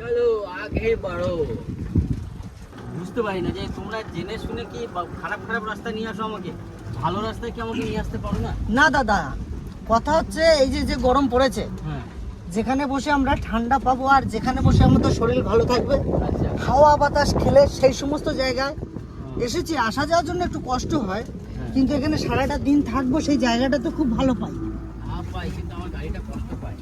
চলো আগে বাড়ো। বুঝতে পারি না যে তোমরা জেনে শুনে কি খারাপ খারাপ রাস্তা নিয়ে আসো আমাকে। ভালো রাস্তায় কি আমাকে নিয়ে আসতে পারো না? না দাদা কথা হচ্ছে এই যে যে গরম পড়েছে হ্যাঁ। যেখানে বসে আমরা ঠান্ডা পাবো আর যেখানে বসে আমাদের শরীর ভালো থাকবে আচ্ছা। হাওয়া বাতাস খেলে সেই সমস্ত জায়গায় এসেছি। আসা যাওয়ার জন্য একটু কষ্ট হয় কিন্তু এখানে সারাটা দিন থাকব সেই জায়গাটা তো খুব ভালো পাই আপ পাই কিন্তু আমার গাড়িটা কষ্ট পায়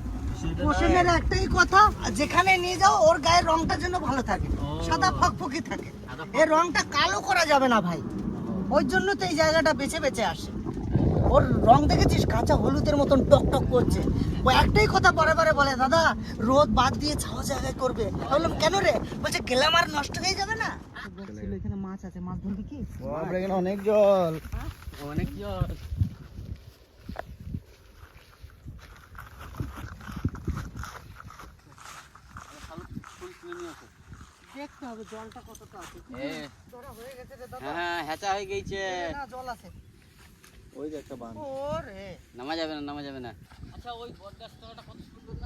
পোষণের একটাই কথা যেখানে নিয়ে যাও ওর গায়ের রংটা যেন ভালো থাকে। সাদা ফকফকি থাকে। এর রংটা কালো করা যাবে না ভাই। ওই জন্য তো এই জায়গাটা বেছে বেছে আসে। ওর রং দেখেছিস? কাঁচা হলুদের মতন টক টক করছে। ও একটাই কথা বারে বারে বলে দাদা রোদ বাদ দিয়ে ছাওয়া জায়গায় করবে। বললাম কেন রে? বলছে গেলাম আর নষ্ট হয়ে যাবে না। এখানে মাছ আছে মাছ ধরবি কি? অনেক জল। অনেক জল দেখতে হবে জলটা কতটা আছে। হয়ে। গেছে রে দাদা। হ্যাঁ হয়ে গেছে। না জল আছে। ওই যে একটা বান ওরে। নামা যাবে না নামা যাবে না। আচ্ছা ওই কত সুন্দর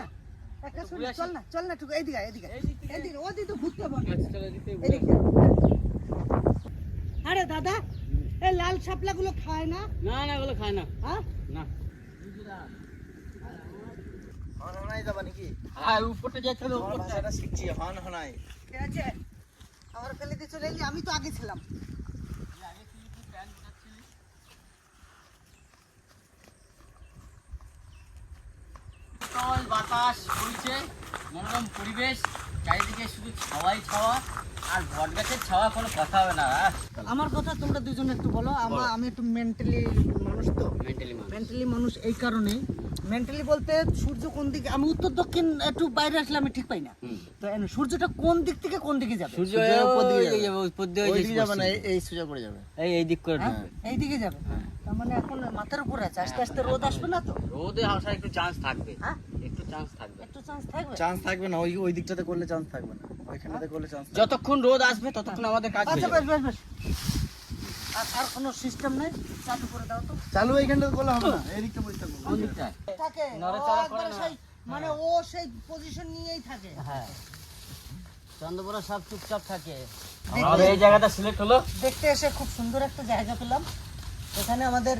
না। চল না চল না এদিকে। এদিকে ঘুরতে আচ্ছা, আরে দাদা এই লাল শাপলা গুলো খায় না? না না ওগুলো খায় না। হ্যাঁ না হন হনাই যাবা নাকি? আর উপরটা যাচ্ছে আমার উপরটা। ভাষাটা শিখছি হন হনাই। ঠিক আছে। আমার ফেলে দিয়ে চলে এলি আমি তো আগে ছিলাম। শীতল বাতাস বইছে মনোরম পরিবেশ চারিদিকে শুধু ছাওয়াই ছাওয়া আর বট গাছের ছাওয়া কোনো কথা হবে না। আমার কথা তোমরা দুজন একটু বলো আমার আমি একটু মেন্টালি মানুষ তো। মেন্টালি মেন্টালি মানুষ এই কারণে মেন্টালি বলতে সূর্য কোন দিকে আমি উত্তর দক্ষিণ একটু বাইরে আসলে আমি ঠিক পাই না। তো সূর্যটা কোন দিক থেকে কোন দিকে যাবে? সূর্য সূর্যের উপর দিকে যাবে। যাবে, উপর দিয়ে ওই ওই দিকে যাবে না এই- সোজা পড়ে যাবে। এই এই দিক করে হ্যাঁ ঢুকবে এই দিকে যাবে। তার মানে এখন মাথার উপর আছে আস্তে আস্তে রোদ আসবে না তো? রোদে আসার একটু চান্স থাকবে। হ্যাঁ? একটু চান্স থাকবে। একটু চান্স থাকবে? চান্স থাকবে না ওই ওই দিকটাতে করলে চান্স থাকবে না। ওইখানটাতে করলে চান্স যতক্ষণ রোদ আসবে ততক্ষণ আমাদের কাজ হয়ে আচ্ছা বেশ বেশ বেশ। আর আর কোনো সিস্টেম নেই? চালু করে দাও তো। চালু এইখানটাতে করলে হবে না এই দিকটা পরিষ্কার কোন থাকে। নড়াচড়া করে না। সেই মানে ও সেই পজিশন নিয়েই থাকে। হ্যাঁ। চন্দ্রপুরা সব চুপচাপ থাকে। দেখতে- আমাদের এই জায়গাটা সিলেক্ট হলো। দেখতে এসে খুব সুন্দর একটা জায়গা পেলাম। এখানে আমাদের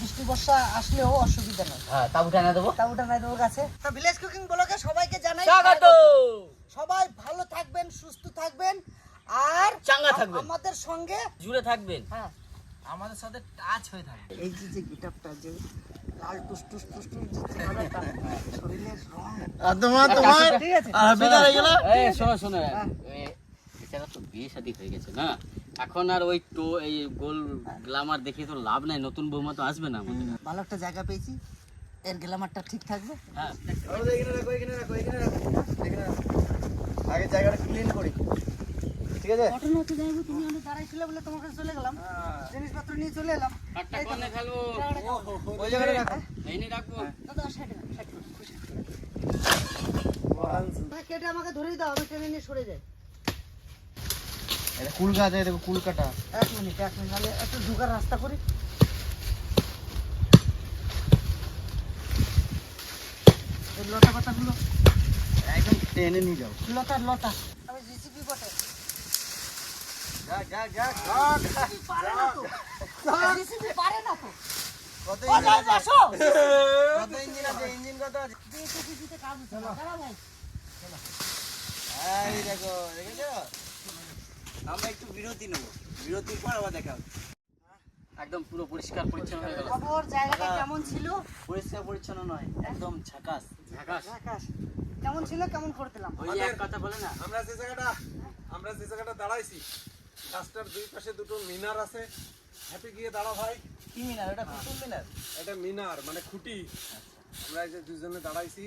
বৃষ্টি বর্ষা আসলেও অসুবিধা নেই। হ্যাঁ তাবুটা এনে দেবো। তা ওটা নাই তোর কাছে তো ভিলেজ কুকিং ব্লগে সবাইকে জানাই স্বাগত। সবাই ভালো থাকবেন সুস্থ থাকবেন। আর চাঙ্গা থাকবেন। আমাদের সঙ্গে জুড়ে থাকবেন। হ্যাঁ। আমাদের সাথে টাচ হয়ে থাকবে এই যে যে গিটারটা যে লাল টুস টুস টুস টুস শরীরের রং। আর তোমার তোমার আর বেকার গেল? এই শোনো শোনো। এছাড়া তো বিয়ে শাদী হয়ে গেছে না? এখন আর ওই তো এই গোল গ্লামার দেখিয়ে তো লাভ নাই নতুন বৌমা তো আসবে না আমাদের। ভালো একটা জায়গা পেয়েছি। এর গ্লামারটা ঠিক থাকবে? হ্যাঁ। আগে জায়গাটা ক্লিন করি। ঠিক আছে? ঘটনা হচ্ছে যাইবো তুমি অনেক দাঁড়াইছিলে বলে তোমার কাছে চলে গেলাম। জিনিসপত্র নিয়ে চলে এলাম। কাটটা কোনে খেলব ওই জায়গাটা রাখো। এই নিয়ে রাখব দাদা সাইডে সাইড করো খুশি কেটে আমাকে ধরেই দাও আমি টেনে নিয়ে সরে যাই। এটা কুল গাছ দেখো কুল কাটা। এক মিনিট এক মিনিট আমি একটু ঢোকার রাস্তা করি। লতা পাতাগুলো। একদম টেনে নিয়ে যাও। লতা লতা। আমরা একটু বিরতি নেব বিরতির পর আবার দেখা হবে। একদম পুরো পরিষ্কার পরিচ্ছন্ন হয়ে গেল। খবর জায়গাটা কেমন ছিল? পরিষ্কার পরিচ্ছন্ন নয় একদম ঝাকাস। ঝাকাস। আকাশ কেমন ছিল? কেমন করে দিলাম? ওই এক কথা বলে না। আমরা যে জায়গাটা আমরা যে জায়গাটা দাঁড়াইছি রাস্তার দুই পাশে দুটো মিনার আছে। হ্যাপি গিয়ে দাঁড়া ভাই। কি মিনার? এটা কুতুব মিনার? এটা মিনার মানে খুঁটি। আমরা এই যে দুজনে দাঁড়াইছি।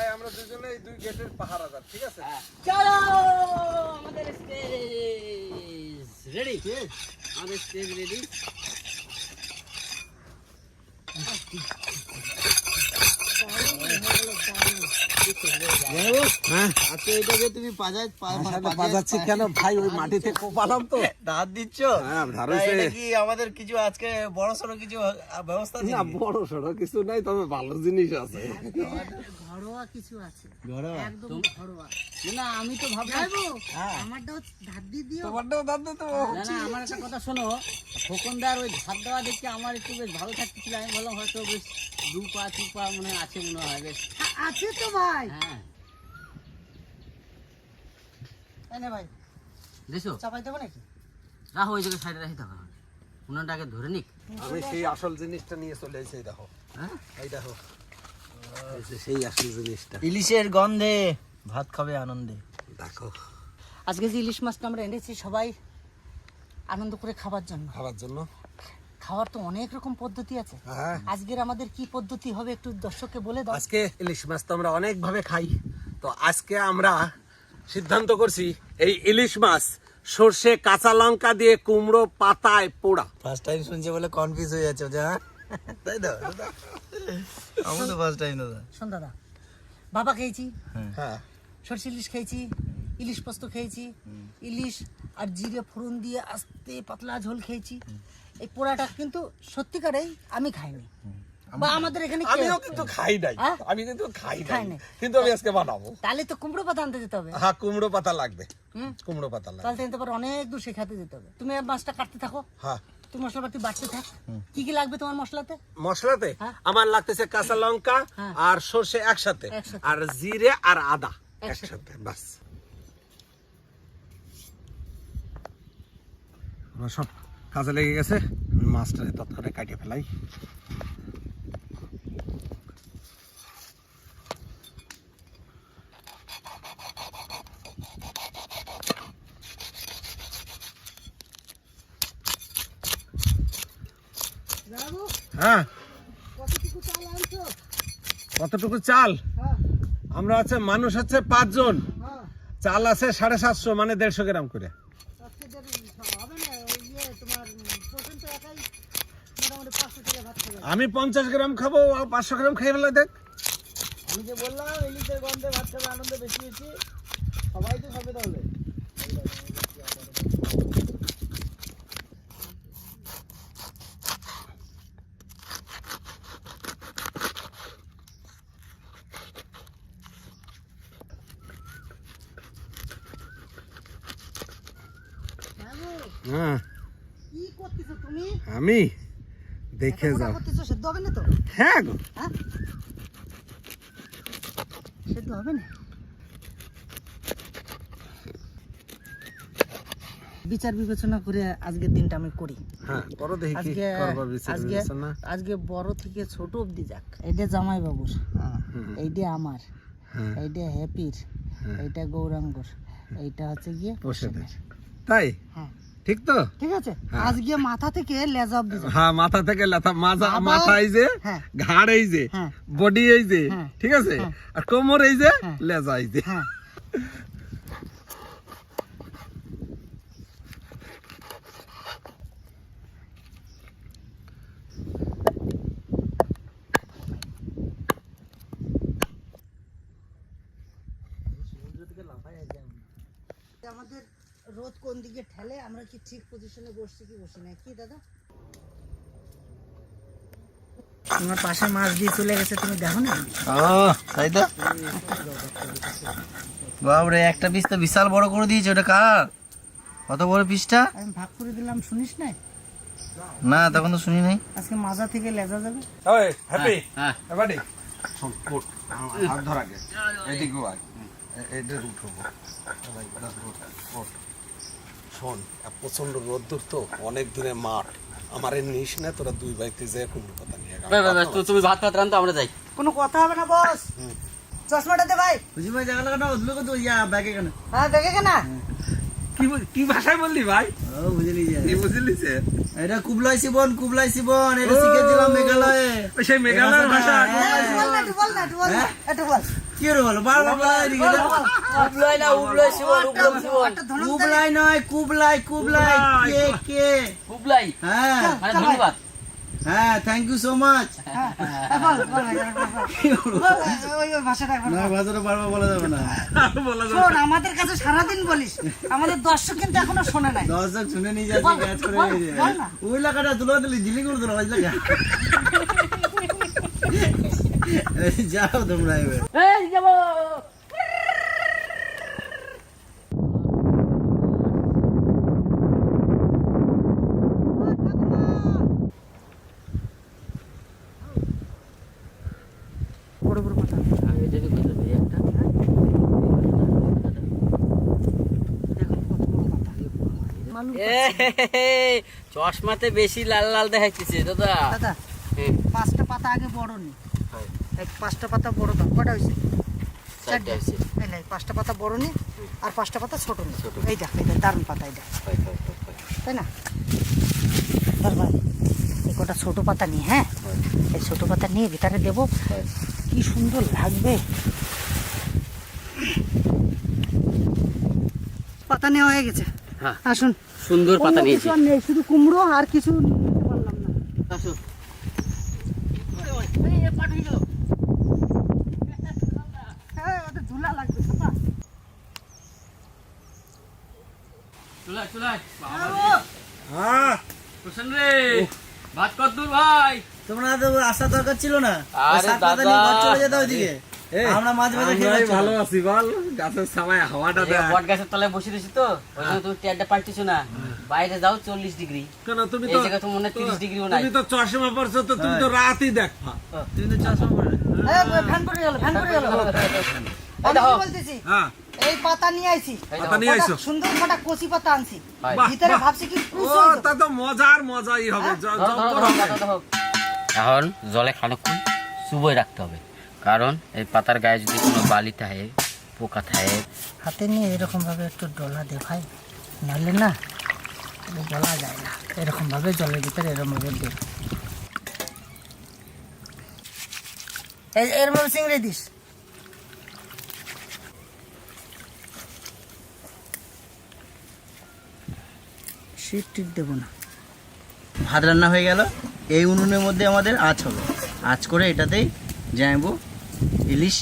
এই আমরা দুজনে এই দুই গেটের পাহারাদার ঠিক আছে? চলো আমাদের স্টেজ রেডি আমাদের স্টেজ রেডি হ্যাঁ আচ্ছা এটাকে তুমি পাজায় বাজাচ্ছি কেন ভাই ওই মাটিতে কোপালাম তো ধার দিচ্ছ হ্যাঁ, ধার তা হইছে। এটা কি আমাদের কিছু আজকে বড় সড়ো কিছু ব্যবস্থা না বড় সড়ো কিছু নাই তবে ভালো জিনিস আছে। ঘরোয়া কিছু আছে। ঘরোয়া? একদম ঘরোয়া। না আমি তো ভাবলাম আমারটাও ধার দিয়ে দিও। তোমারটাও দাম দে তো। না না আমার একটা কথা শোনো। খোকনদার ওই ধার দেওয়া দেখে আমার একটু বেশ ভালো থাকতেছিল। আমি বললাম হয়তো বেশ দু পা দু পা মনে আছে মনে হয় বেশ। আছে তো। ভাই। হ্যাঁ। এই ভাই। দেখো চাপাই দেবো নাকি? রাখো ওই জায়গায় সাইডে রাখি থাকো উনারটাকে ধরে নিক। আমি সেই আসল জিনিসটা নিয়ে চলে এসেছি দেখো। হ্যাঁ? এই দেখো। সেই আসল জিনিসটা। ইলিশের গন্ধে ভাত খাবে আনন্দে। দেখো। আজকে যে ইলিশ মাছটা আমরা এনেছি সবাই আনন্দ করে খাবার জন্য। খাবার জন্য। খাওয়ার তো অনেক রকম পদ্ধতি আছে। হ্যাঁ। আজকের আমাদের কি পদ্ধতি হবে একটু দর্শককে বলে দাও। আজকে ইলিশ মাছ তো আমরা অনেক ভাবে খাই। তো আজকে আমরা সিদ্ধান্ত করছি এই ইলিশ মাছ সর্ষে কাঁচা লঙ্কা দিয়ে কুমড়ো পাতায় পোড়া। ফার্স্ট টাইম শুনছে বলে কনফিউজ হয়ে যাচ্ছে যে হ্যাঁ? তাই তো? আমি তো ফার্স্ট টাইম দাদা। শোন দাদা বাবা খেয়েছি হ্যাঁ। সরষে ইলিশ খেয়েছি ইলিশ পোস্ত খেয়েছি ইলিশ আর জিরে ফোড়ন দিয়ে আস্তে পাতলা ঝোল খেয়েছি। এই পোড়াটা কিন্তু সত্যিকারেই আমি খাইনি। বা আমাদের এখানে আমিও কিন্তু খাই নাই। হ্যাঁ? আমি কিন্তু খাই খাই নাই। কিন্তু আমি আজকে বানাবো। তাহলে তো কুমড়ো পাতা আনতে যেতে হবে। হ্যাঁ কুমড়ো পাতা লাগবে। কুমড়ো পাতা লাগবে। তাহলে তো অনেক দূর শেখাতে যেতে হবে। তুমি মাছটা কাটতে থাকো। হ্যাঁ। তুমি মশলাপাতি বাড়তে থাক। কি কি লাগবে তোমার মশলাতে? মশলাতে হ্যাঁ। আমার লাগতেছে কাঁচা লঙ্কা হ্যাঁ। আর সর্ষে একসাথে। আর জিরে আর আদা একসাথে। একসাথে বাস আমার সব কাজে লেগে গেছে। আমি মাছটা তৎক্ষণে কাটিয়ে ফেলাই। হ্যাঁ? কতটুকু চাল? হ্যাঁ। আমরা আছে মানুষ আছে পাঁচজন। হ্যাঁ। চাল আছে সাড়ে সাতশো মানে দেড়শো গ্রাম করে আজকে যে হবে না ওই ইয়ে তোমার প্রথম তো একাই মোটামুটি পাঁচশো টাকা ভাত খাবে আমি পঞ্চাশ গ্রাম খাব আর পাঁচশো গ্রাম খেয়ে ফেলে দেখ। আমি যে বললাম ইলিশের গন্ধে ভাত খাবে আনন্দ বেশি বেশি সবাই তো খাবে তাহলে হ্যাঁ। কি করতেছো তুমি? আমি? দেখে যাও। সেদ্ধ হবে না তো? হ্যাঁ গো। হ্যাঁ? সেদ্ধ হবে না? বিচার বিবেচনা করে আজকের দিনটা আমি করি। হ্যাঁ দেখি আজকে আজকে আজকে বড় থেকে ছোট অবধি যাক। এইটা জামাই বাবুর এইটা আমার। হ্যাঁ। এইটা হ্যাপির। এইটা গৌরাঙ্গর। এইটা হচ্ছে গিয়ে তাই? হ্যাঁ। ঠিক তো ঠিক আছে হ্যাঁ। আজকে মাথা থেকে লেজ অবধি। হ্যাঁ মাথা থেকে লেথা মাজা মাথা এই যে হ্যাঁ। ঘাড় এই যে হ্যাঁ। বডি এই যে। ঠিক আছে। আর কোমর এই যে লেজ লেজা এই যে হ্যাঁ আমাদের রোদ কোন দিকে ঠেলে আমরা কি ঠিক পজিশনে বসছি কি বসি না? কি দাদা? তোমার পাশে মাছ দিয়ে চলে গেছে তুমি দেখো না? ও তাই তো? বাবরে একটা পিস তো বিশাল বড় করে দিয়েছে ওটা কার? কত বড় পিসটা? আমি ভাগ করে দিলাম শুনিস না না তখন তো শুনি নাই। আজকে মাজা থেকে লেজা যাবে। ওই হ্যাপি হ্যাঁ এবারে শোন হাত ধর আগে। এদিকে আয়। এদের উঠবো। শোন প্রচণ্ড রোদ্দুর তো অনেক দূরে মাঠ। আমার এই নিস না তোরা দুই বাইতে যে কুমড়ো পাতা নিয়ে তুমি ভাত ভাত রান তো আমরা যাই। কোনো কথা হবে না বস। চশমাটা দে ভাই। বুঝি ভাই জায়গা লাগানো উঠল কত ইয়া ব্যাগে কেন? হ্যাঁ দেখে কেনা? কি বল- কি ভাষায় বললি ভাই? ও বুঝলি কি বুঝলি সে এটা কুবলাই সিবন কুবলাই সিবন এটা শিখেছিলাম মেঘালয়ে। সেই মেঘালয়ের ভাষা বল না বল না বল না একটু বল। কি রে বারবার বলা এদিকে যা। উবলাই না উবলাই শিবন উবলাই শিবন একটা ধনুক দে। কুবলাই নয় কুবলাই কুবলাই কে কে উবলাই হ্যাঁ মানে ধন্যবাদ হ্যাঁ থ্যাংক ইউ সো মাচ হ্যাঁ, হ্যাঁ, বল, বল, বল, বল, বল, ওই ওই ভাষাটা একবার না বল। ভাষাটা বারবার বলা যাবে না শোন আমাদের কাছে সারাদিন বলিস আমাদের দর্শক কিন্তু এখনও শোনে নাই দর্শক শুনে নিয়ে যাচ্ছে ক্যাচ করে। ওই লাগাটা তুলে দিলি জিলি করে দিল ওই লাগা যাও তোমরা এবার। এই যাব। বড় বড় একটা। চশমাতে বেশি লাল লাল দেখাইতেছে দাদা। দাদা পাঁচটা পাতা আগে বড় নি। এই পাঁচটা পাতা বড় দাও। কটা হয়েছে চারটে হয়েছে। এই নে, পাঁচটা পাতা বড় নি আর পাঁচটা পাতা ছোট নি। এই দেখ এই দেখ দারুণ পাতা এই দেখ। তাই না? এই কটা ছোট পাতা নিয়ে হ্যাঁ? এই ছোট পাতা নিয়ে ভিতরে দেবো। কি সুন্দর লাগবে। পাতা নেওয়া হয়ে গেছে। হ্যাঁ। আসুন। সুন্দর পাতা নিয়েছি। কিছু শুধু কুমড়ো আর কিছু নিতে পারলাম না। আসো হ্যাঁ ওদের ঝুলা লাগবে পাপা চলে চলে হ্যাঁ। হোসেন রে ভাত কত দূর ভাই। তোমরা তো আসার দরকার ছিল না। আরে ওই সাত পাতা দাদা। চলে যেতে ওইদিকে। আমরা মাঝ মাঝে খেয়ে ভালো আছি বল। গাছের সময় হাওয়াটা দেয় বট গাছের তলায় বসে রয়েছি তো ওই জন্য তুমি টেয়ারটা পাল্টিছো না। বাইরে যাও চল্লিশ ডিগ্রি। কেন তুমি এই তো তো মনে হয় 30 ডিগ্রিও নাই। তুমি তো চশমা পড়ছো তো তুমি তো রাতই দেখবা। তুমি তো চশমা পরে। এই ফ্যান করে গেল ফ্যান করে গেল। এই আমি দেখো। কি বলতেছি। হ্যাঁ। এই পাতা নিয়ে আইছি। পাতা নিয়ে আইছো? সুন্দর কটা কচি পাতা আনছি। ভিতরে ভাবছি কি ও তা তো মজার মজাই হবে। ধরো। এখন জলে খানিকক্ষণ চুবোই রাখতে হবে। কারণ এই পাতার গায়ে যদি কোনো বালি থাকে পোকা থাকে হাতে নিয়ে এরকম ভাবে একটু ডলা দে ভাই। নাহলে না বলা যায় না। এরকম ভাবে জলের ভিতরে এরকম ভাবে দে। এই- এরম ভাবে চিংড়ি দিস। টিট দেবো না। ভাত রান্না হয়ে গেল। এই উনুনের মধ্যে আমাদের আঁচ হবে। আঁচ করে এটাতেই জানাব ইলিশ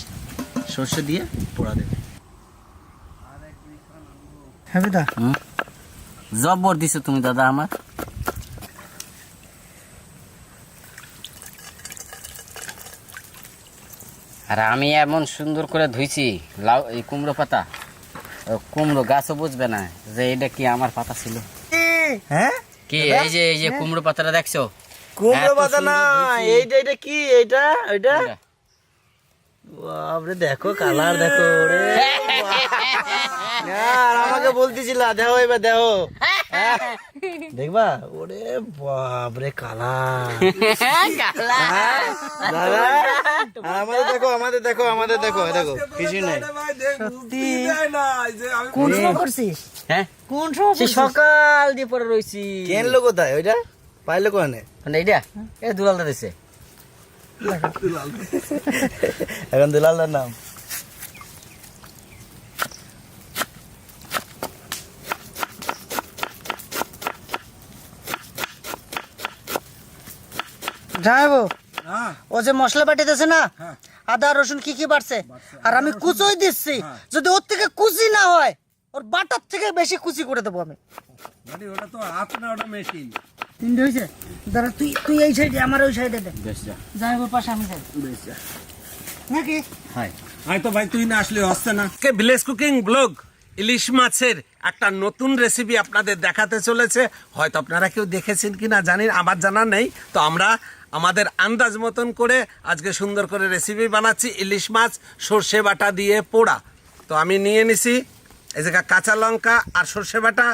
সর্ষে দিয়ে পোড়া দেবে। হ্যাঁ দা জব্বর দিছো তুমি দাদা আমার। আর আমি এমন সুন্দর করে ধুইছি লাউ এই কুমড়ো পাতা। কুমড়ো গাছও বুঝবে না যে এটা কি আমার পাতা ছিল। হ্যাঁ? কি এই যে এই যে কুমড়ো পাতাটা দেখছ? কুমড়ো পাতা না এইটা এটা কি? এইটা? ওইটা বাপরে দেখো কালার দেখো রে আর আমাকে বলতেছিলা দেখো এবার দেখো। হ্যাঁ? দেখবা? ওরে বাপরে কালার দাদা আমাদের দেখো আমাদের দেখো আমাদের দেখো দেখো কিছু নাই। আরে ভাই, দেখ, বুঝতেই দেয় না, এই যে আমি কোন সময় করছিস? হ্যাঁ? কোন সময় সকাল দিয়ে পরে রয়েছি কেনলো কোথায়? ওইটা? পাইলো কোনে মানে এইটা? এ দুলালদা দিছে। এখন দুলালদার নাম? যাব হ্যাঁ, ও যে মশলা বাটিতেছে না হ্যাঁ। আদা রসুন কি কি বাড়ছে? আর আমি কুচোই দিচ্ছি। হ্যাঁ। যদি ওর থেকে কুচি না হয় ওর বাটার থেকে বেশি কুচি করে দেবো আমি। ওটা তো হাত না ওটা মেশিন তিনটে হয়েছে? দাঁড়া তুই তুই এই সাইডে আমার ওই সাইডে দে। যা। যাই ওর পাশে আমি যাই। নাকি? হয় তো ভাই তুই না আসলে হচ্ছে না। কে ভিলেজ কুকিং ব্লগ ইলিশ মাছের একটা নতুন রেসিপি আপনাদের দেখাতে চলেছে। হয়তো আপনারা কেউ দেখেছেন কি না জানি না, আমার জানা নেই। তো আমরা আমাদের আন্দাজ মতন করে আজকে সুন্দর করে রেসিপি বানাচ্ছি। ইলিশ মাছ, সর্ষে বাটা দিয়ে পোড়া। তো আমি নিয়ে নিছি, এই জায়গা কাঁচা লঙ্কা আর সর্ষে বাটা,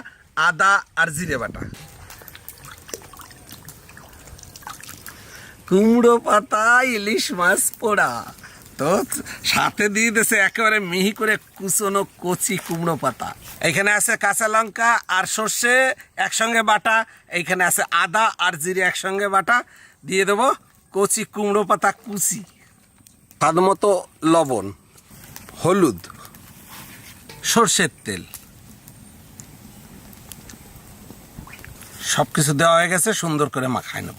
আদা আর জিরে বাটা। কুমড়ো পাতা, ইলিশ মাছ পোড়া। তো সাথে দিয়ে দিয়েছে একেবারে মিহি করে কুচনো কচি কুমড়ো পাতা। এখানে আছে কাঁচা লঙ্কা আর সর্ষে, একসঙ্গে বাটা। এইখানে আছে আদা আর জিরে একসঙ্গে বাটা। দিয়ে দেবো কচি কুমড়ো পাতা কুচি। তার মতো লবণ, হলুদ, সর্ষের তেল। সব কিছু দেওয়া হয়ে গেছে, সুন্দর করে মাখায় নেব।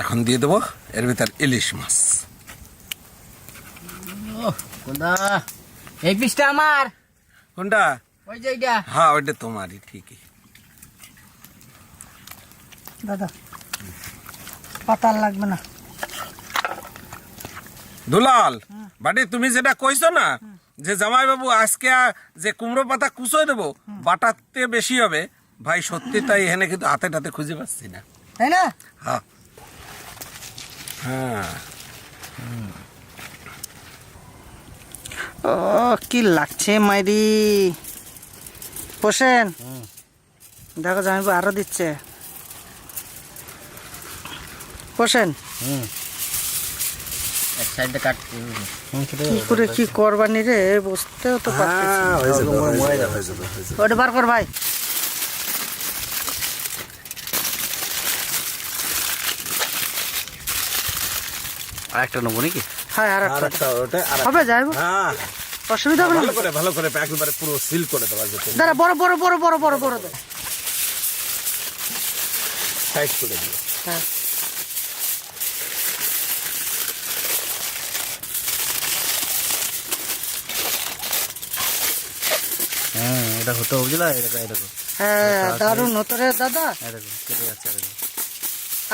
এখন দিয়ে দেবো এর ভিতর ইলিশ মাছ। কোনটা এই পিসটা আমার। কোনটা? ওই যে এইটা। হ্যাঁ ওইটা তোমারই ঠিকই। দাদা পাতার লাগবে না। দুলাল বাটি তুমি যেটা কইছো না যে জামাই বাবু আজকে যে কুমড়ো পাতা কুচোয় দেবো বাটাতে বেশি হবে। ভাই সত্যি তাই এখানে কিন্তু হাতে টাতে খুঁজে পাচ্ছি না। তাই না? হ্যাঁ। হ্যাঁ। ও কি লাগছে মাইরি? বসেন। দেখো জামাইবু আরও দিচ্ছে। বসেন। এক সাইডে কাটতে কি করে কি করবানি রে বুঝতেও তো ওটা বার কর ভাই। আর একটা নেব নাকি? হ্যাঁ আর আর একটা একটা ওটা আর হবে যাইবো। হ্যাঁ। অসুবিধা হবে ভালো করে ভালো করে একেবারে পুরো সিল করে দেওয়া যেত। দাঁড়া বড় বড় বড় বড় বড় বড় দে। সাইড করে দিয়ে হ্যাঁ। হ্যাঁ এটা হতো বুঝলা? এটা এটা হ্যাঁ দারুণ হতো রে দাদা। এটা কেটে যাচ্ছে এটা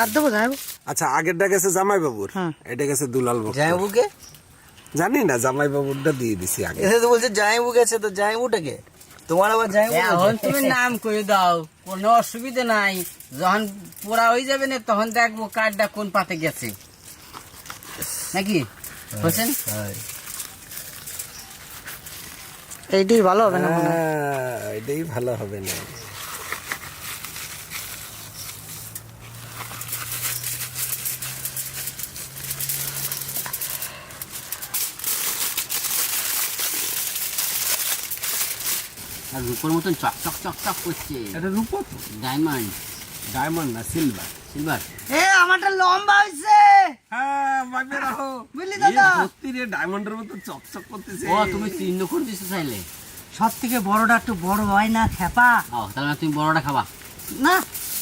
আর দেবো যাইবো আচ্ছা আগেরটা গেছে জামাই বাবুর এটা গেছে দুলাল বাবু জামাইবুকে জানি না জামাই বাবুরটা দিয়ে দিছি আগে। এসে তো বলছে জামাইবু গেছে তো জামাইবুটাকে তোমার আবার জামাইবু এখন তুমি নাম করে দাও কোনো অসুবিধা নাই। যখন পোড়া হয়ে যাবে না তখন দেখব কার্ডটা কোন পাতে গেছে। নাকি? হোসেন এইটাই ভালো হবে না হ্যাঁ, এটাই ভালো হবে না। আর রূপোর মতন চক চক চক চক করছে। এটা রূপো তো ডায়মন্ড। ডায়মন্ড না সিলভার। সিলভার। এ আমারটা লম্বা হয়েছে হ্যাঁ ভাবে রাখো। বুঝলি দাদা? সত্যি রে ডায়মন্ডের মতো চকচক করতেছে। ও তুমি চিহ্ন করে দিছো চাইলে। সব থেকে বড়টা একটু বড় হয় না খেপা? ও তাহলে তুমি বড়টা খাবা। না।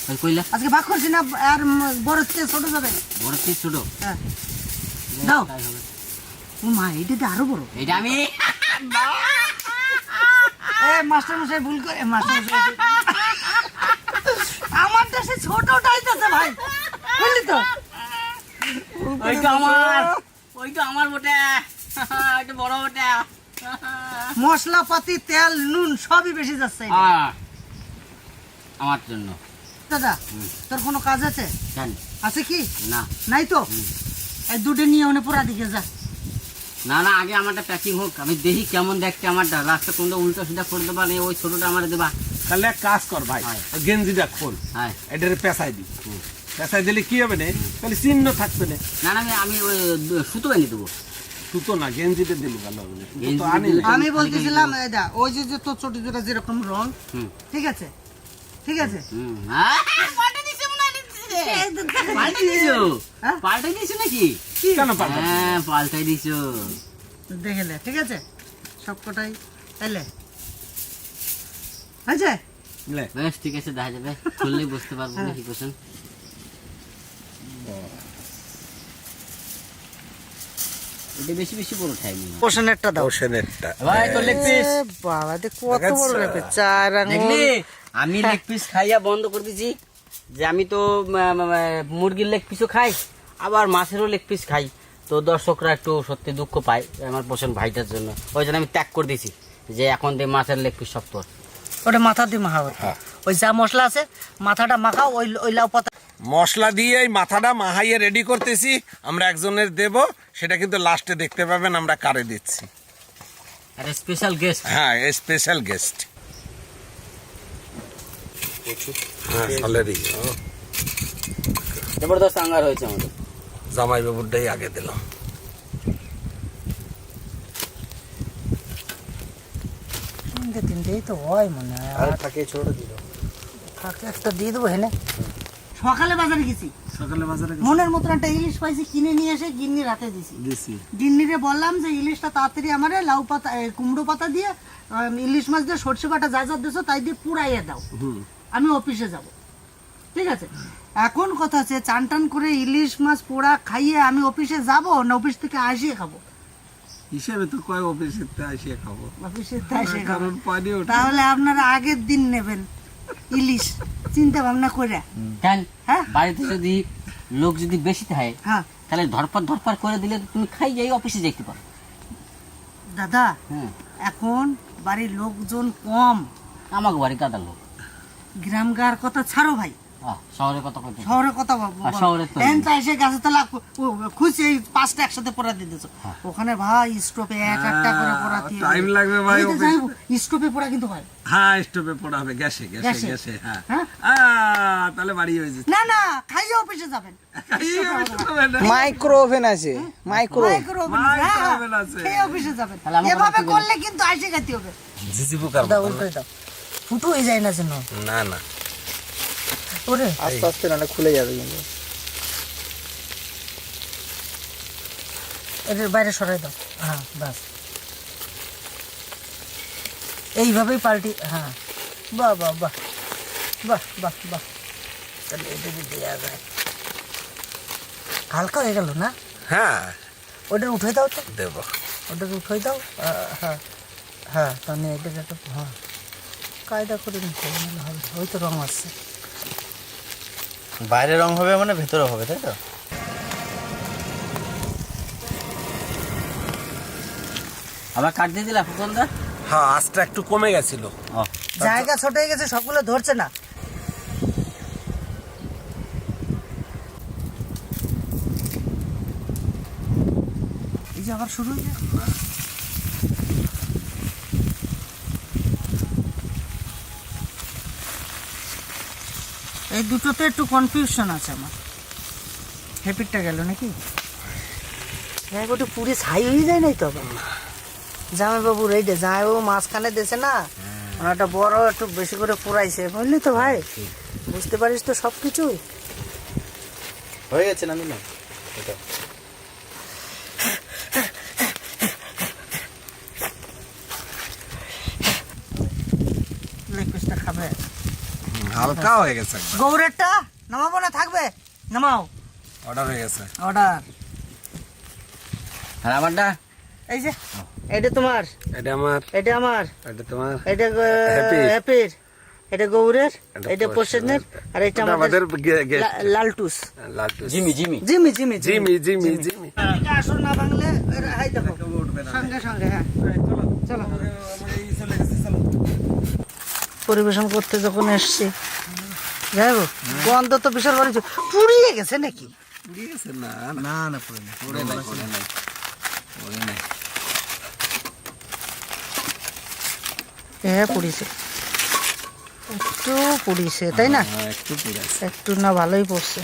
তাহলে কইলা। আজকে ভাগ করছি না আর বড় থেকে ছোট যাবে। বড় থেকে ছোট? হ্যাঁ। দাও। ও মা এইটা আরও বড়। এটা আমি। মাস্টার মশাই ভুল করে মাস্টার মশাই আমারটা ছোটটাই তো ভাই। বুঝলি তো? ওইটা আমার ওইটা আমার বটে। ওইটা বড় বটে। মশলাপাতি তেল নুন সবই বেশি যাচ্ছে আমার জন্য। দাদা তোর কোনো কাজ আছে? আছে কি? না। নাই তো? এই দুটো নিয়ে অনেক পুরা দিকে যা। না না আগে আমারটা প্যাকিং হোক। আমি দেখি কেমন দেখতে আমারটা। রাস্তা কোনটা উল্টো সিধা করে দেবা না ওই ছোটটা আমার দেবা। তাহলে এক কাজ কর ভাই হ্যাঁ। গেঞ্জিটা খোল। হ্যাঁ। এটারে পেঁচাই দি। পেঁচাই দিলে কি হবে না? তাহলে চিহ্ন থাকবে না। না না আমি আমি ওই সুতো বানিয়ে দেবো। সুতো না গেঞ্জিটা দিলে ভালো হবে। আমি বলতেছিলাম দা ওই যে যে তোর ছোট যেটা যেরকম রং হুম। ঠিক আছে? ঠিক আছে? হুম। হ্যাঁ? পাল্টে দিছো দিছে। পাল্টে দিছো? পাল্টে দিছো নাকি? কেন পারবে হ্যাঁ পাল্টে দিছো দেখে ঠিক আছে? সব কটাই এলে আছে বেশ ঠিক আছে দেখা যাবে। খুললেই বুঝতে পারব। না কি করছেন এটা বেশি বেশি বড় দাও। ওশানেরটা ভাই তোর লেগ পিস বাবা দেখ কত দেখাচ্ছ? বড় লেপে চার আমি লেগ পিস খাইয়া বন্ধ করে দিছি। যে আমি তো মুরগির লেগ পিসও খাই আবার মাছেরও লেগ পিস খাই। তো দর্শকরা একটু সত্যি দুঃখ পায় আমার পোষণ ভাইটার জন্য। ওই জন্য আমি ত্যাগ করে দিছি যে এখন দিয়ে মাছের লেগ পিস সব তোর। ওটা মাথা দিয়ে মাখাবো হ্যাঁ। ওই যা মশলা আছে মাথাটা মাখাও ওই ওই লাউ পাতা। মশলা দিয়ে এই মাথাটা মাহাইয়ে রেডি করতেছি। আমরা একজনের দেব সেটা কিন্তু লাস্টে দেখতে পাবেন আমরা কারে দিচ্ছি। আর স্পেশাল গেস্ট হ্যাঁ স্পেশাল গেস্ট হ্যাঁ জবরদস্ত আঙ্গার হয়েছে আমাদের। জামাই বাবুরটাই আগে দিলাম তিনটে তিনটেই তো হয় মনে হয়। আর থাকে ছোট দিল ফাঁকে একটা দিয়ে দেবো হেনে সকালে বাজারে গেছি। সকালে বাজারে মনের মতন একটা ইলিশ পাইছি কিনে নিয়ে এসে দিছি। গিন্নিরে বললাম যে ইলিশটা তাড়াতাড়ি আমারে লাউ পাতা কুমড়ো পাতা দিয়ে ইলিশ মাছ দিয়ে সর্ষে বাটা যা যা দিছো তাই দিয়ে পুড়াইয়ে দাও। হুম। আমি অফিসে যাব। ঠিক আছে? এখন কথা আছে চান টান করে ইলিশ মাছ পোড়া খাইয়ে আমি অফিসে যাব না অফিস থেকে আসিয়ে খাব? হিসেবে তো কয় অফিসের আসিয়ে খাব? অফিসে আসিয়ে খাব। পানি তাহলে আপনারা আগের দিন নেবেন ইলিশ। চিন্তা ভাবনা করে। কেন হ্যাঁ? বাড়িতে যদি লোক যদি বেশি থাকে হ্যাঁ। তাহলে ধরপর ধরপর করে দিলে তো তুমি খাই যাই অফিসে যেতে পারো। দাদা হ্যাঁ এখন বাড়ির লোকজন কম। আমাকে বাড়ি কাদার লোক। গ্রাম গার কথা ছাড়ো ভাই। কথা কইতে কথা বল- আর বল। শহরে তো- এসে গাছের তলা খু- ও- এই পাঁচটা একসাথে পড়া দিতেছো ওখানে ভাই স্টোভে এক একটা করে পড়া দিয়ে লাগবে ভাই office- পড়া কিন্তু হয়। হ্যাঁ স্টোভে পড়া হবে। গ্যাসে গ্যাসে গ্যাসে? গ্যাসে হ্যাঁ। হ্যাঁ? তাহলে বাড়ি হয়ে যাচ্ছে। না না খাইয়ে অফিসে যাবেন। মাইক্রো ওভেন আছে আছে, হ্যাঁ, খেয়ে অফিসে যাবেন। এভাবে করলে কিন্তু আইসে হবে। ঝিঝি পোকার দাও উল্টে দাও। ফুটো হয়ে যায় না যেন? না না। ওরে। আস্তে আস্তে না খুলে যাবে কিন্তু। এটার বাইরে সরাই দাও। হ্যাঁ বাস। এইভাবেই পাল্টি হ্যাঁ। বাহ বাহ বাহ। বাহ বাহ বাহ। তাহলে এটা যদি দেওয়া যায়। হালকা হয়ে গেল না? হ্যাঁ। ওটা উঠে দাও তো। দেবো। ওটাকে উঠে দাও। হ্যাঁ। হ্যাঁ তাহলে এটাকে একটা হ্যাঁ। কায়দা করে নিতে হবে হবে ওই তো রং আসছে। বাইরে রং হবে মানে ভেতরে হবে তাই তো? আবার কাট দিয়ে দিলা ফুকনদা হ্যাঁ আজটা একটু কমে গেছিল। ও। জায়গা ছোট হয়ে গেছে সবগুলো ধরছে না। এই যে আবার শুরু হয়ে গেল। এই দুটোতে একটু কনফিউশন আছে আমার। হ্যাপিটটা গেল নাকি? হ্যাঁ একটু পুরে ছাই হয়ে যায় নাই তো আবার? জামাইবাবু রেডে জামাইবাবু মাঝখানে দেশে না? ওনাটা বড় একটু বেশি করে পুরাইছে বুঝলি তো ভাই? বুঝতে পারিস তো সব কিছু হয়ে গেছে না মিনা এটা লেগ পিসটা খাবে হালকা হয়ে গেছে গৌরেরটা? নামাবো না? থাকবে? নামাও। অর্ডার হয়ে গেছে। অর্ডার আর আমারটা? এই যে এটা তোমার। এটা আমার। এটা আমার। এটা তোমার। এটা হ্যাপির এটা গৌরের এটা পোষণের। আর এটা আমাদের আমাদের গে- গে- লা- Laltus. Jimmy Jimmy. Jimmy Jimmy Jimmy. Jimmy Jimmy আসর না ভাঙলে এর হাই দেখো। সঙ্গে সঙ্গে হ্যাঁ। চলো। পরিবেশন করতে যখন এসছি যাই হোক গন্ধ তো বিশাল বাড়ি পুড়িয়ে গেছে নাকি? পুড়িয়ে গেছে? না না। না পুরো না পুড়ে নাই। পুড়ে নাই পুড়ে নাই। হ্যাঁ একটু তাই না? হ্যাঁ একটু না ভালোই পড়ছে।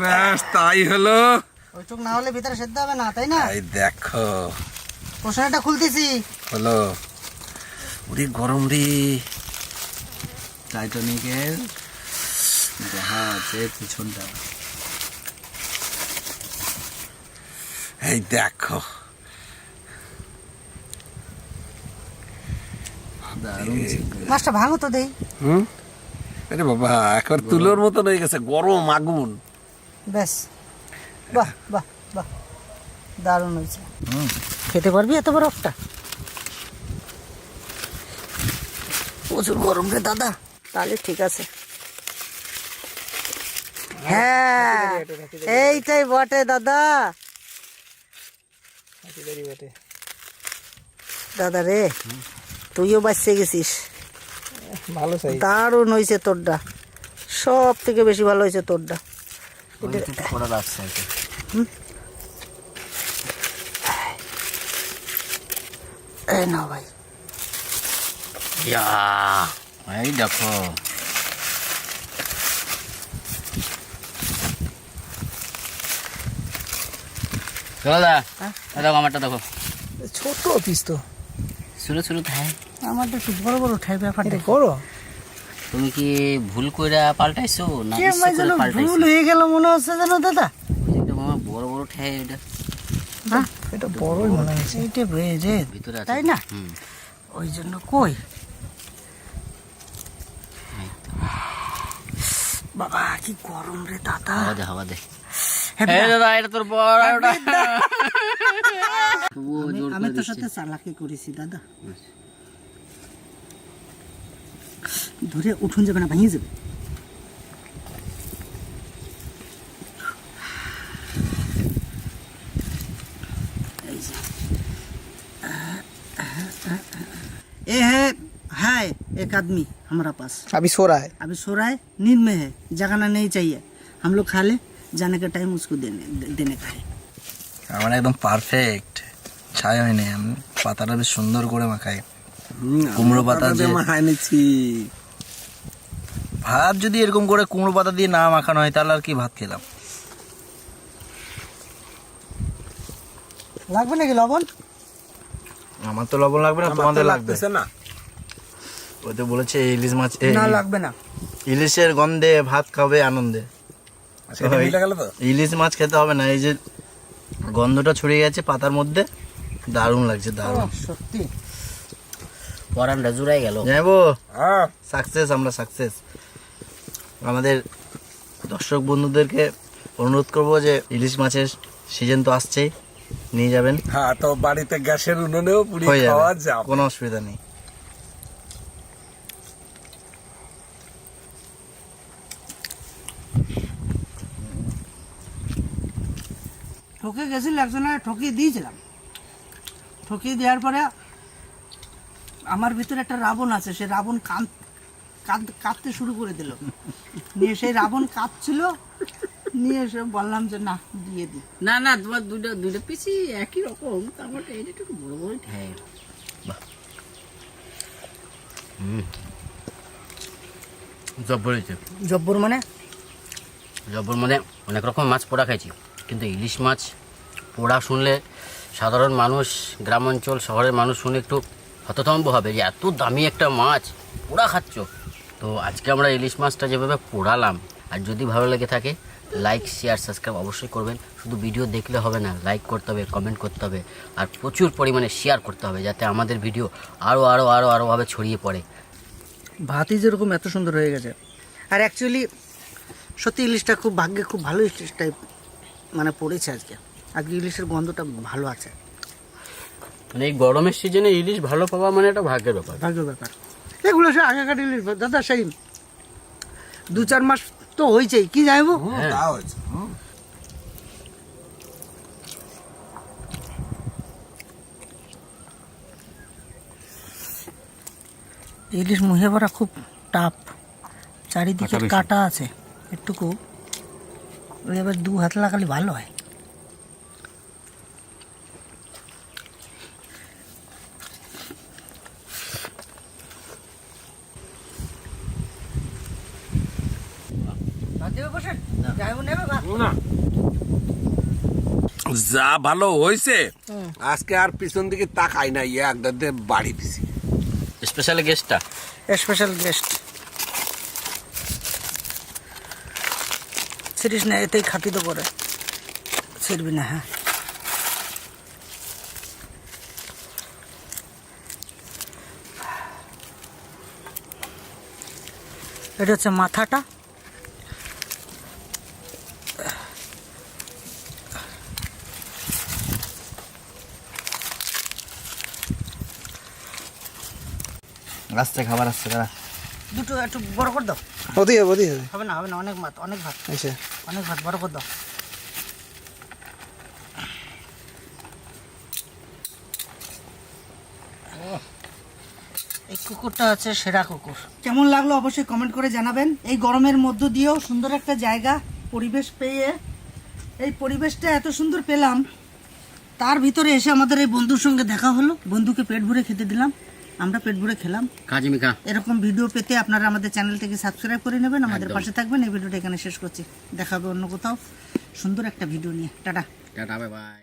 ব্যাস তাই হলো। ওইটুক না হলে ভিতরে সেদ্ধ হবে না তাই না? এই দেখো। পোষণটা খুলতেছি। হলো। উরি গরম রে টাইটানিকের আছে পিছনটা এই দেখো মাছটা ভাঙো তো দেই হুম আরে বাবা একবার তুলোর মতন হয়ে গেছে গরম আগুন ব্যাস। বাহ বাহ বাহ দারুণ হয়েছে খেতে পারবি? এত বড় একটা প্রচুর গরম রে দাদা। তাহলে ঠিক আছে। হ্যাঁ এইটাই বটে দাদা। দাদা রে তুইও বাঁচতে গেছিস। ভালো দারুণ হয়েছে তোরটা। সব থেকে বেশি ভালো হয়েছে তোরটা। না ভাই। ইয়া এই দেখো চলো দা হ্যাঁ? এই দেখো আমারটা দেখো। ছোট পিস তো। শুরু শুরু থাকে আমারটা একটু বড় বড় উঠাই ব্যাপারটা এটা করো। তুমি কি ভুল কইরা পাল্টাইছো না করে ভুল হয়ে গেল মনে হচ্ছে যেন দাদা। এটা মামা বড় বড় ঠাই এটা হ্যাঁ এটা বড়ই মনে হচ্ছে। ভিতরে আছে। তাই না? ওই জন্য কই? বাবা কি গরম রে দাদা। হাওয়া দে হাওয়া দে। হ্যাঁ দাদা এটা তোর বড় ওটা। আমি- আমি তোর সাথে চালাকি করেছি দাদা। ধরে উঠুন যাবে না ভেঙে যাবে। एक आदमी हमारा पास अभी सो रहा है अभी सो रहा है नींद में है जगाना नहीं चाहिए हम लोग खा ले जाने का टाइम उसको देने दे- देने का है আমার একদম পারফেক্ট ছাই হয়নি আমি পাতাটা বেশ সুন্দর করে মাখাই কুমড়ো পাতা যে মাখায় নিচ্ছি ভাত যদি এরকম করে কুমড়ো পাতা দিয়ে না মাখানো হয় তাহলে আর কি ভাত খেলাম লাগবে নাকি লবণ আমার তো লবণ লাগবে না তোমাদের লাগবে লাগতেছে না তো বলেছে ইলিশ মাছ না লাগবে না। ইলিশের গন্ধে ভাত খাবে আনন্দে। তো? ইলিশ মাছ খেতে হবে না এই যে গন্ধটা ছড়িয়ে গেছে পাতার মধ্যে দারুণ লাগছে দারুণ। সত্যি? পরানটা জুড়াই গেল। যাইবো হ্যাঁ সাকসেস আমরা সাকসেস আমাদের দর্শক বন্ধুদেরকে অনুরোধ করব যে ইলিশ মাছের সিজন তো আসছেই নিয়ে যাবেন। হ্যাঁ তো বাড়িতে গ্যাসের উনুনেও হয়ে খাওয়া যাবে। কোনো অসুবিধা নেই। ঠকে গেছিল একজনের ঠকিয়ে দিয়েছিলাম। ঠকিয়ে দেওয়ার পরে আমার ভিতরে একটা রাবণ আছে সে রাবণ কাঁদ কাঁদ- কাঁদতে শুরু করে দিল। নিয়ে সেই রাবণ কাঁদছিল নিয়ে এসে বললাম যে না দিয়ে দিই। না না তোমার দুটো দুটো পিসি একই রকম তারপর এটা একটু বড় বড় ঠ্যাং হুম। জব্বর হয়েছে। জব্বর মানে? জব্বর মানে অনেক রকম মাছ পোড়া খাইছি। কিন্তু ইলিশ মাছ পোড়া শুনলে সাধারণ মানুষ গ্রাম অঞ্চল শহরের মানুষ শুনে একটু হততম্ব হবে যে এত দামি একটা মাছ, পোড়া খাচ্ছ। তো আজকে আমরা ইলিশ মাছটা যেভাবে পোড়ালাম, আর যদি ভালো লেগে থাকে লাইক শেয়ার সাবস্ক্রাইব অবশ্যই করবেন। শুধু ভিডিও দেখলে হবে না লাইক করতে হবে কমেন্ট করতে হবে, আর প্রচুর পরিমাণে শেয়ার করতে হবে যাতে আমাদের ভিডিও আরও আরও আরও আরোভাবে ছড়িয়ে পড়ে। ভাতই যেরকম এত সুন্দর হয়ে গেছে। আর অ্যাকচুয়ালি সত্যি ইলিশটা খুব ভাগ্যে খুব ভালো ইলিশ টাইপ মানে পড়েছে আজকে। আজকে ইলিশের গন্ধটা ভালো আছে। মানে এই গরমের সিজনে ইলিশ ভালো পাওয়া মানে একটা ভাগ্যের ব্যাপার। ভাগ্যের ব্যাপার। এগুলো সে আগেকার ইলিশ দাদা সেই দু চার মাস তো হয়েছেই কি যাইবো হ্যাঁ। ইলিশ মুহে ভরা খুব টাপ চারিদিকে কাঁটা কাটা আছে একটুকু। এবার দু হাত লাগালে ভালো হয় যা ভালো হয়েছে আজকে আর পিছন দিকে তাকাই না ইয়ে একদম বাড়ি দিছি। স্পেশাল গেস্টটা স্পেশাল গেস্ট ছিড়িস না, এতেই খাতি তো করে ছিড়বি না হ্যাঁ। এটা হচ্ছে মাথাটা। আসছে, খাবার আসছে, দাঁড়া। দুটো একটু বড় করে দাও। ওদি হবে হবে। না হবে না অনেক ভাত অনেক ভাত। আচ্ছা। অনেক ভাত বড় করে দাও। এই কুকুরটা আছে সেরা কুকুর। কেমন লাগল অবশ্যই কমেন্ট করে জানাবেন। এই গরমের মধ্য দিয়েও সুন্দর একটা জায়গা পরিবেশ পেয়ে এই পরিবেশটা এত সুন্দর পেলাম। তার ভিতরে এসে আমাদের এই বন্ধুর সঙ্গে দেখা হলো। বন্ধুকে পেট ভরে খেতে দিলাম। আমরা পেট ভরে খেলাম। কাজমিকা এরকম ভিডিও পেতে আপনারা আমাদের চ্যানেলটিকে সাবস্ক্রাইব করে নেবেন আমাদের পাশে থাকবেন। এই ভিডিওটা এখানে শেষ করছি। দেখা হবে অন্য কোথাও। সুন্দর একটা ভিডিও নিয়ে। টাটা। Tata bye bye